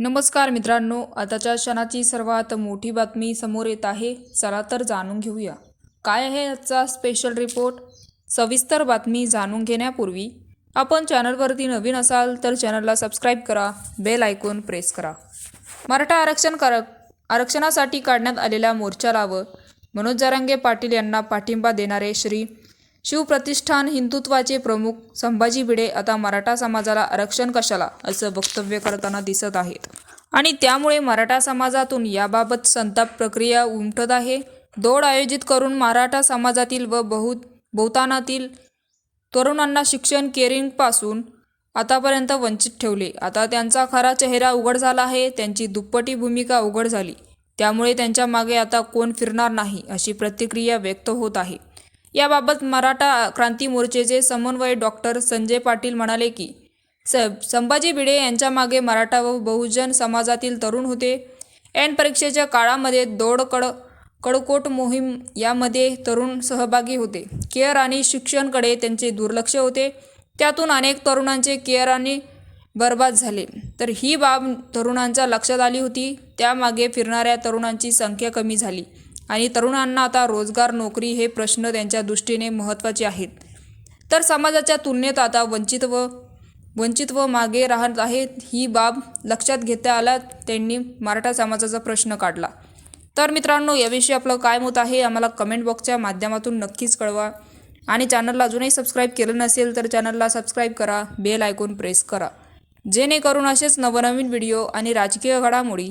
नमस्कार मित्रांनो आताच्या क्षणाची सर्वात मोठी बातमी समोर येत आहे. चला तर जाणून घेऊया. काय आहे आजचा स्पेशल रिपोर्ट सविस्तर बातमी जाणून घेण्यापूर्वी आपण चॅनलवरती नवीन असाल तर चॅनलला सबस्क्राईब करा बेल आयकॉन प्रेस करा. मराठा आरक्षण कर आरक्षणासाठी काढण्यात आलेल्या मोर्चाला व मनोज जरांगे पाटील यांना पाठिंबा देणारे श्री शिवप्रतिष्ठान हिंदुत्वाचे प्रमुख संभाजी भिडे आता मराठा समाजाला आरक्षण कशाला असं वक्तव्य करताना दिसत आहेत. आणि त्यामुळे मराठा समाजातून याबाबत संताप प्रक्रिया उमटत आहे. दौड आयोजित करून मराठा समाजातील व बहु बहुतानातील तरुणांना शिक्षण केरिंगपासून आतापर्यंत वंचित ठेवले. आता त्यांचा खरा चेहरा उघड झाला आहे त्यांची दुप्पटी भूमिका उघड झाली. त्यामुळे त्यांच्या मागे आता कोण फिरणार नाही अशी प्रतिक्रिया व्यक्त होत आहे. याबाबत मराठा क्रांती मोर्चेचे समन्वय डॉक्टर संजय पाटील म्हणाले की स संभाजी भिडे यांच्या मागे मराठा व बहुजन समाजातील तरुण होते. एन परीक्षेच्या काळामध्ये दोडकड कडकोट मोहीम यामध्ये तरुण सहभागी होते. केअर आणि शिक्षणकडे त्यांचे दुर्लक्ष होते. त्यातून अनेक तरुणांचे केअर आणि बर्बाद झाले. तर ही बाब तरुणांच्या लक्षात आली होती. त्यामागे फिरणाऱ्या तरुणांची संख्या कमी झाली. आणि तरुणांना आता रोजगार नोकरी हे प्रश्न त्यांच्या दृष्टीने महत्त्वाचे आहेत. तर समाजाच्या तुलनेत आता वंचित व वंचित व मागे राहत आहेत ही बाब लक्षात घेता आला त्यांनी मराठा समाजाचा प्रश्न काढला. तर मित्रांनो याविषयी आपलं काय मत आहे आम्हाला कमेंट बॉक्सच्या माध्यमातून नक्कीच कळवा. आणि चॅनलला अजूनही सबस्क्राईब केलं नसेल तर चॅनलला सबस्क्राईब करा बेल आयकॉन प्रेस करा. जेणेकरून असेच नवनवीन व्हिडिओ आणि राजकीय घडामोडी